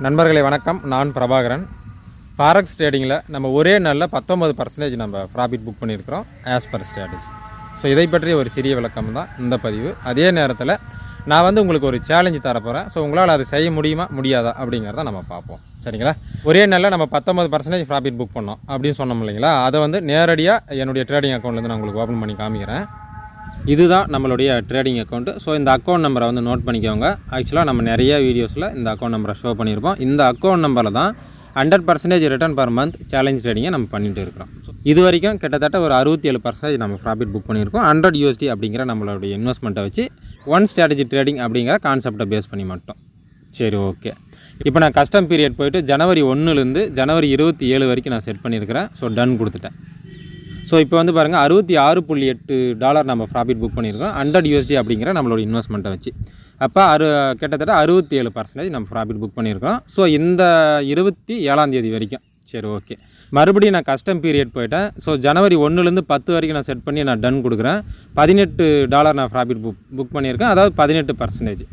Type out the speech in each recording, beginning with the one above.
நண்பர்களே வணக்கம். நான் பிரபாகரன். ஃபாரக்ஸ் ட்ரேடிங்கில் நம்ம ஒரே நாளில் பத்தொம்பது பர்சன்டேஜ் நம்ம ப்ராஃபிட் புக் பண்ணியிருக்கிறோம் ஆஸ் பர் ஸ்ட்ராட்டஜி ஸோ இதை பற்றிய ஒரு சிறிய விளக்கம் தான் இந்த பதிவு. அதே நேரத்தில் நான் வந்து உங்களுக்கு ஒரு சேலஞ்சு தரப்போகிறேன் ஸோ உங்களால் அதை செய்ய முடியுமா முடியாதா அப்படிங்கிறத நம்ம பார்ப்போம். சரிங்களா? ஒரே நாளில் நம்ம பத்தொம்பது பர்சன்டேஜ் ப்ராஃபிட் புக் பண்ணோம் அப்படின்னு சொன்னோம் இல்லைங்களா? அதை வந்து நேரடியாக என்னுடைய ட்ரேடிங் அக்கௌண்ட்லேருந்து நான் உங்களுக்கு ஓப்பன் பண்ணி காமிக்கிறேன். இதுதான் நம்மளுடைய ட்ரேடிங் அக்கௌண்ட்டு ஸோ இந்த அக்கௌண்ட் நம்பரை வந்து நோட் பண்ணிக்கோங்க. ஆக்சுவலாக நம்ம நிறைய வீடியோஸில் இந்த அக்கௌண்ட் நம்பரை ஷோ பண்ணியிருப்போம் இந்த அக்கௌண்ட் நம்பரில் தான் hundred percentage return per month challenge ட்ரேடிங்கை நம்ம பண்ணிட்டு இருக்கிறோம். ஸோ இது வரைக்கும் கிட்டத்தட்ட ஒரு அறுபத்தி ஏழு பர்சன்டேஜ் நம்ம ப்ராஃபிட் புக் பண்ணியிருக்கோம். ஹண்ட்ரட் யூஎஸ்டி அப்படிங்கிற நம்மளுடைய இன்வெஸ்ட்மெண்ட்டை வச்சு ஒன் ஸ்ட்ராட்டஜி ட்ரேடிங் அப்படிங்கிற கான்செப்டை பேஸ் பண்ணி மட்டும். சரி ஓகே இப்போ நான் கஸ்டம் பீரியட் போயிட்டு ஜனவரி ஒன்றுலேருந்து ஜனவரி இருபத்தி ஏழு வரைக்கும் நான் செட் பண்ணியிருக்கிறேன். ஸோ டன் கொடுத்துட்டேன். ஸோ இப்போ வந்து பாருங்கள் அறுபத்தி ஆறு புள்ளி எட்டு டாலர் நம்ம ப்ராஃபிட் புக் பண்ணியிருக்கோம். ஹண்ட்ரட் யூஎஸ்டி அப்படிங்கிற நம்மளோட இன்வெஸ்ட்மெண்ட்டை வச்சு. அப்போ அறு கிட்டத்தட்ட அறுபத்தி ஏழு பர்சன்டேஜ் நம்ம ப்ராஃபிட் புக் பண்ணியிருக்கோம். ஸோ இந்த இருபத்தி ஏழாம் தேதி வரைக்கும். சரி ஓகே மறுபடியும் நான் கஸ்டம் பீரியட் போயிட்டேன். ஸோ ஜனவரி ஒன்றுலேருந்து பத்து வரைக்கும் நான் செட் பண்ணி நான் டன் கொடுக்குறேன். பதினெட்டு டாலர் நான் ப்ராஃபிட் புக் புக் பண்ணியிருக்கேன். அதாவது பதினெட்டு பர்சன்டேஜ்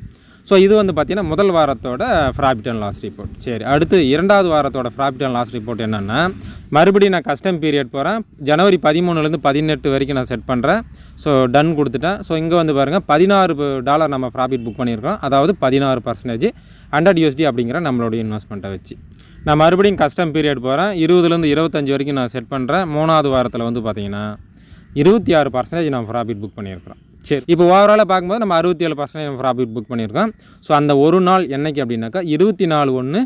ஸோ இது வந்து பார்த்திங்கன்னா முதல் வாரத்தோட ப்ராஃபிட் அண்ட் லாஸ் ரிப்போர்ட் சரி அடுத்து இரண்டாவது வாரத்தோட ப்ராஃபிட் அண்ட் லாஸ் ரிப்போர்ட் என்னென்னா மறுபடியும் நான் கஸ்டம் பீரியட் போகிறேன் ஜனவரி பதிமூணுலேருந்து பதினெட்டு வரைக்கும் நான் செட் பண்ணுறேன் ஸோ டன் கொடுத்துட்டேன். ஸோ இங்கே வந்து பாருங்கள் பதினாறு டாலர் நம்ம ப்ராஃபிட் புக் பண்ணியிருக்கோம். அதாவது பதினாறு பர்சன்டேஜ் ஹண்ட்ரட் யூஎஸ்டி அப்படிங்கிற நம்மளுடைய இன்வெஸ்ட்மெண்ட்டை வச்சு. நான் மறுபடியும் கஸ்டம் பீரியட் போகிறேன் இருபதுலேருந்து இருபத்தஞ்சி வரைக்கும் நான் செட் பண்ணுறேன் மூணாவது வாரத்தில் வந்து பார்த்திங்கன்னா இருபத்தி ஆறு பர்சன்டேஜ் நான் ப்ராஃபிட் புக் பண்ணியிருக்கிறோம். சரி இப்போ ஓவராலாக பார்க்கும்போது நம்ம அறுபத்தி ஏழு பர்சன்டேஜ் ப்ராஃபிட் புக் பண்ணியிருக்கோம். ஸோ அந்த ஒரு நாள் என்னைக்கு அப்படின்னாக்கா இருபத்தி நாலு ஒன்று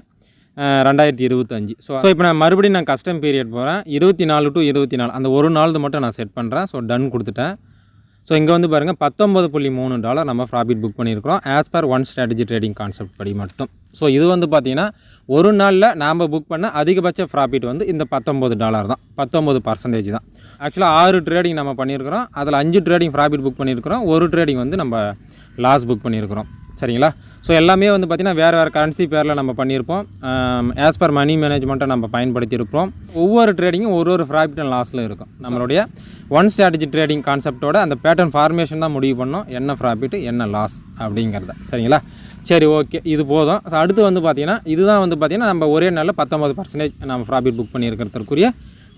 ரெண்டாயிரத்தி இருபத்தஞ்சி. ஸோ ஸோ இப்போ நான் மறுபடியும் நான் கஸ்டம் பீரியட் போகிறேன் இருபத்தி நாலு டு இருபத்தி நாலு அந்த ஒரு நாள் மட்டும் நான் செட் பண்ணுறேன் ஸோ டன் கொடுத்துட்டேன். ஸோ இங்கே வந்து பாருங்கள் பத்தொம்பது புள்ளி மூணு டாலர் நம்ம ப்ராஃபிட் புக் பண்ணியிருக்கிறோம். As per one strategy trading concept படி மட்டும். ஸோ இது வந்து பார்த்திங்கன்னா ஒரு நாளில் நாம் புக் பண்ண அதிகபட்ச ப்ராஃபிட் வந்து இந்த பத்தொம்பது டாலர் தான். பத்தொம்பது பர்சன்டேஜ் தான். ஆக்சுவலாக ஆறு ட்ரேடிங் நம்ம பண்ணியிருக்கிறோம். அதில் அஞ்சு ட்ரேடிங் ப்ராஃபிட் புக் பண்ணியிருக்கிறோம். ஒரு ட்ரேடிங் வந்து நம்ம லாஸ் புக் பண்ணியிருக்கிறோம். சரிங்களா? ஸோ எல்லாமே வந்து பார்த்திங்கன்னா வேறு வேறு கரன்சி பேரில் நம்ம பண்ணியிருப்போம் ஆஸ் பர் மணி மேனேஜ்மெண்ட்டை நம்ம பயன்படுத்தியிருப்போம். ஒவ்வொரு ட்ரேடிங்கும் ஒரு ஒரு ப்ராஃபிட் அண்ட் லாஸில் இருக்கும். நம்மளுடைய ஒன் ஸ்ட்ராட்டஜி ட்ரேடிங் கான்செப்டோட அந்த பேட்டர்ன் ஃபார்மேஷன் தான் முடிவு பண்ணோம். என்ன ப்ராஃபிட் என்ன லாஸ் அப்படிங்கிறத. சரிங்களா? சரி ஓகே இது போதும். ஸோ அடுத்து வந்து பார்த்திங்கன்னா இதுதான் வந்து பார்த்திங்கன்னா நம்ம ஒரே நாளில் பத்தொம்பது பர்சன்டேஜ் நம்ம profit book பண்ணியிருக்கிறதுக்குரிய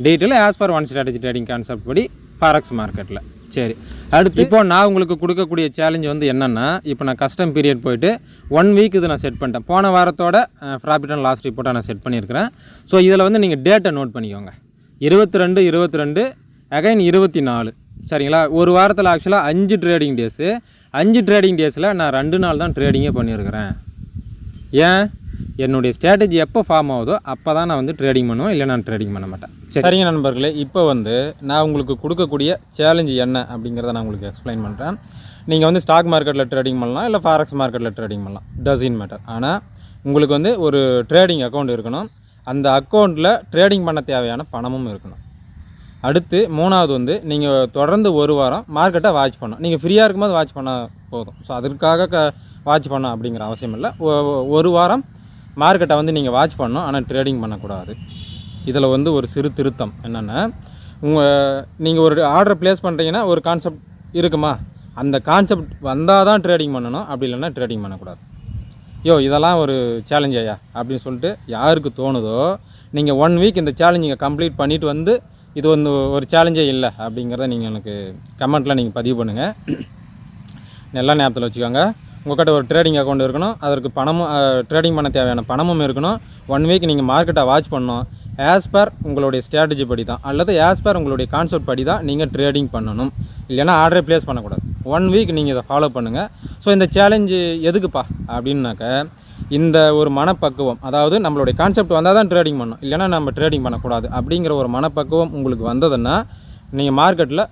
detail as per one strategy trading concept படி ஃபாரக்ஸ் மார்க்கெட்டில் சரி. அடுத்து இப்போ நான் உங்களுக்கு கொடுக்கக்கூடிய சேலஞ்ச் வந்து என்னென்னா இப்போ நான் கஸ்டம் பீரியட் போயிட்டு ஒன் வீக் இது நான் செட் பண்ணிட்டேன். போன வாரத்தோட ப்ராஃபிட் அண்ட் லாஸ் ரிப்போர்ட்டை நான் செட் பண்ணியிருக்கிறேன். ஸோ இதில் வந்து நீங்கள் டேட்டை நோட் பண்ணிக்கோங்க. இருபத்தி ரெண்டு இருபத்தி ரெண்டு அகைன் இருபத்தி நாலு சரிங்களா? ஒரு வாரத்தில் ஆக்சுவலாக அஞ்சு ட்ரேடிங் டேஸு அஞ்சு ட்ரேடிங் டேஸில் நான் ரெண்டு நாள் தான் ட்ரேடிங்கே பண்ணியிருக்கிறேன். ஏன்? என்னுடைய ஸ்ட்ராட்டஜி எப்போ ஃபார்ம் ஆகுதோ அப்போ தான் நான் வந்து ட்ரேடிங் பண்ணுவேன் இல்லை நான் ட்ரேடிங் பண்ண மாட்டேன். சரிங்க நண்பர்களே இப்போ வந்து நான் உங்களுக்கு கொடுக்கக்கூடிய சேலஞ்சு என்ன அப்படிங்கிறத நான் உங்களுக்கு எக்ஸ்பிளைன் பண்ணுறேன் நீங்கள் வந்து ஸ்டாக் மார்க்கெட்டில் ட்ரேடிங் பண்ணலாம் இல்லை ஃபாரக்ஸ் மார்க்கெட்டில் ட்ரேடிங் பண்ணலாம். டசின் மேட்டர் ஆனால் உங்களுக்கு வந்து ஒரு ட்ரேடிங் அக்கௌண்ட் இருக்கணும். அந்த அக்கௌண்ட்டில் ட்ரேடிங் பண்ண தேவையான பணமும் இருக்கணும். அடுத்து மூணாவது வந்து நீங்கள் தொடர்ந்து ஒரு வாரம் மார்க்கெட்டை வாட்ச் பண்ணணும். நீங்கள் ஃப்ரீயாக இருக்கும்போது வாட்ச் பண்ணால் போதும். ஸோ அதற்காக க வாட்ச் பண்ணோம் அப்படிங்கிற அவசியம் இல்லை. ஒரு வாரம் மார்க்கெட்டை வந்து நீங்கள் வாட்ச் பண்ணணும் ஆனால் ட்ரேடிங் பண்ணக்கூடாது. இதில் வந்து ஒரு சிறு திருத்தம் என்னென்னா உங்கள் நீங்கள் ஒரு ஆர்டர் ப்ளேஸ் பண்ணுறீங்கன்னா ஒரு கான்செப்ட் இருக்குமா? அந்த கான்செப்ட் வந்தால் தான் ட்ரேடிங் பண்ணணும் அப்படி இல்லைன்னா ட்ரேடிங் பண்ணக்கூடாது. யோ இதெல்லாம் ஒரு சேலஞ்ச் ஐயா அப்படின்னு சொல்லிட்டு யாருக்கு தோணுதோ நீங்கள் ஒன் வீக் இந்த சேலஞ்சிங்கை கம்ப்ளீட் பண்ணிட்டு வந்து இது வந்து ஒரு சேலஞ்சே இல்லை அப்படிங்கிறத நீங்கள் எனக்கு கமெண்ட்டில் நீங்கள் பதிவு பண்ணுங்கள் நல்லா ஞாபகத்தில் வச்சுக்கோங்க. உங்கள்கிட்ட ஒரு ட்ரேடிங் அக்கௌண்ட் இருக்கணும். அதற்கு பணமும் ட்ரேடிங் பண்ண தேவையான பணமும் இருக்கணும். ஒன் வீக் நீங்கள் மார்க்கெட்டை வாட்ச் பண்ணணும். ஆஸ் பர் உங்களுடைய ஸ்ட்ராட்டஜி படி தான் அல்லது ஆஸ் பர் உங்களுடைய கான்செப்ட் படி தான் நீங்கள் ட்ரேடிங் பண்ணணும். இல்லைன்னா ஆர்டரை ப்ளேஸ் பண்ணக்கூடாது. ஒன் வீக் நீங்கள் இதை ஃபாலோ பண்ணுங்கள் ஸோ இந்த சேலஞ்சு எதுக்குப்பா? அப்படின்னாக்க இந்த ஒரு மனப்பக்குவம் அதாவது நம்மளுடைய கான்செப்ட் வந்தால் தான் ட்ரேடிங் பண்ணணும். இல்லைன்னா நம்ம ட்ரேடிங் பண்ணக்கூடாது. அப்படிங்கிற ஒரு மனப்பக்குவம் உங்களுக்கு வந்ததுன்னா நீங்கள் மார்க்கெட்டில்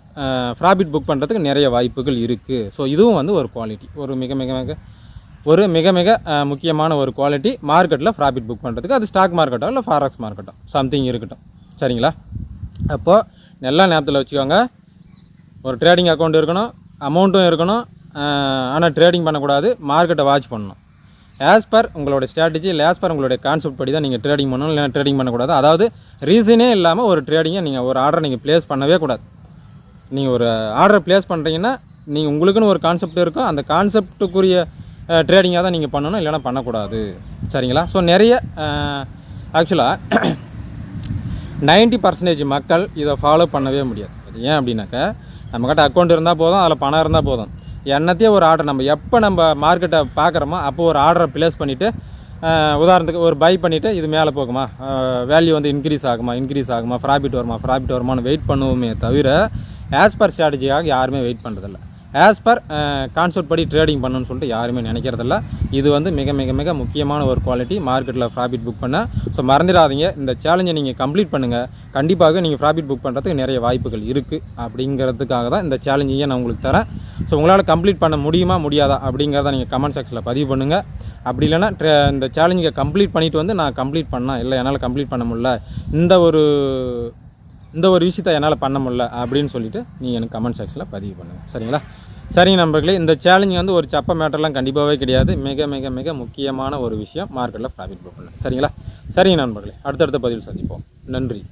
ப்ராஃபிட் புக் பண்ணுறதுக்கு நிறைய வாய்ப்புகள் இருக்குது ஸோ இதுவும் வந்து ஒரு குவாலிட்டி ஒரு மிக மிக மிக ஒரு மிக மிக முக்கியமான ஒரு குவாலிட்டி மார்க்கெட்டில் ப்ராஃபிட் புக் பண்ணுறதுக்கு அது ஸ்டாக் மார்க்கெட்டோ இல்லை ஃபாரக்ஸ் மார்க்கெட்டோ சம்திங் இருக்கட்டும். சரிங்களா? அப்போது நல்லா ஞாபகத்தில் வச்சுக்கோங்க. ஒரு ட்ரேடிங் அக்கௌண்ட் இருக்கணும் அமௌண்ட்டும் இருக்கணும். ஆனால் ட்ரேடிங் பண்ணக்கூடாது. மார்க்கெட்டை வாட்ச் பண்ணணும். ஆஸ் பர் உங்களோட ஸ்ட்ராட்டஜி இல்லை ஆஸ் பர் உங்களுடைய கான்செப்ட் படி தான் நீங்கள் ட்ரேடிங் பண்ணணும் இல்லை ட்ரேடிங் பண்ணக்கூடாது. அதாவது ரீசனே இல்லாமல் ஒரு ட்ரேடிங்கை நீங்கள் ஒரு ஆர்டரை நீங்கள் ப்ளேஸ் பண்ணவே கூடாது. நீங்கள் ஒரு ஆர்டர் ப்ளேஸ் பண்ணுறீங்கன்னா நீங்கள் உங்களுக்குன்னு ஒரு கான்செப்ட் இருக்கும் அந்த கான்செப்ட்டுக்குரிய ட்ரேடிங்காக தான் நீங்கள் பண்ணணும் இல்லைனா பண்ணக்கூடாது. சரிங்களா? ஸோ நிறைய ஆக்சுவலாக நைன்ட்டி பர்சன்டேஜ் மக்கள் இதை ஃபாலோ பண்ணவே முடியாது. ஏன் அப்படின்னாக்கா நம்மக்கிட்ட அக்கௌண்ட் இருந்தால் போதும் அதில் பணம் இருந்தால் போதும். என்னத்தையே ஒரு ஆர்டர் நம்ம எப்போ நம்ம மார்க்கெட்டை பார்க்குறோமோ அப்போ ஒரு ஆர்டரை ப்ளேஸ் பண்ணிவிட்டு உதாரணத்துக்கு ஒரு பை பண்ணிவிட்டு இது மேலே போகுமா? வேல்யூ வந்து இன்க்ரீஸ் ஆகுமா? இன்க்ரீஸ் ஆகுமா? ப்ராஃபிட் வருமா? ப்ராஃபிட் வருமானு வெயிட் பண்ணுவோமே தவிர ஆஸ் பர் ஸ்ட்ராட்டஜியாக யாருமே வெயிட் பண்ணுறதில்ல ஆஸ் பர் கான்செப்ட் படி ட்ரேடிங் பண்ணணும்னு சொல்லிட்டு யாருமே நினைக்கிறதில்ல. இது வந்து மிக மிக மிக முக்கியமான ஒரு குவாலிட்டி மார்க்கெட்டில் ப்ராஃபிட் புக் பண்ண. ஸோ மறந்துடாதீங்க. இந்த சேலஞ்சை நீங்கள் கம்ப்ளீட் பண்ணுங்கள் கண்டிப்பாக நீங்கள் ப்ராஃபிட் புக் பண்ணுறதுக்கு நிறைய வாய்ப்புகள் இருக்குது அப்படிங்கிறதுக்காக தான் இந்த சேலஞ்சையும் நான் உங்களுக்கு தரேன். ஸோ உங்களால் கம்ப்ளீட் பண்ண முடியுமா முடியாதா அப்படிங்கிறத நீங்கள் கமெண்ட் செக்ஷனில் பதிவு பண்ணுங்கள் அப்படி இல்லைன்னா ட்ர- இந்த சேலஞ்சை கம்ப்ளீட் பண்ணிவிட்டு வந்து நான் கம்ப்ளீட் பண்ணேன் இல்லை என்னால் கம்ப்ளீட் பண்ண முடியல. இந்த ஒரு இந்த ஒரு விஷயத்த என்னால் பண்ண முடியல அப்படின்னு சொல்லிவிட்டு நீங்கள் எனக்கு கமெண்ட் செக்ஷனில் பதிவு பண்ணுங்கள் சரிங்களா? சரிங்க நண்பர்களே இந்த சேலஞ்சு வந்து ஒரு சப்ப மேட்டர்லாம் கண்டிப்பாகவே கிடையாது. மிக மிக மிக முக்கியமான ஒரு விஷயம் மார்க்கெட்டில் ப்ராஃபிட் புக் பண்ணேன் சரிங்களா? சரிங்க நண்பர்களே அடுத்தடுத்த பதிவில் சந்திப்போம். நன்றி.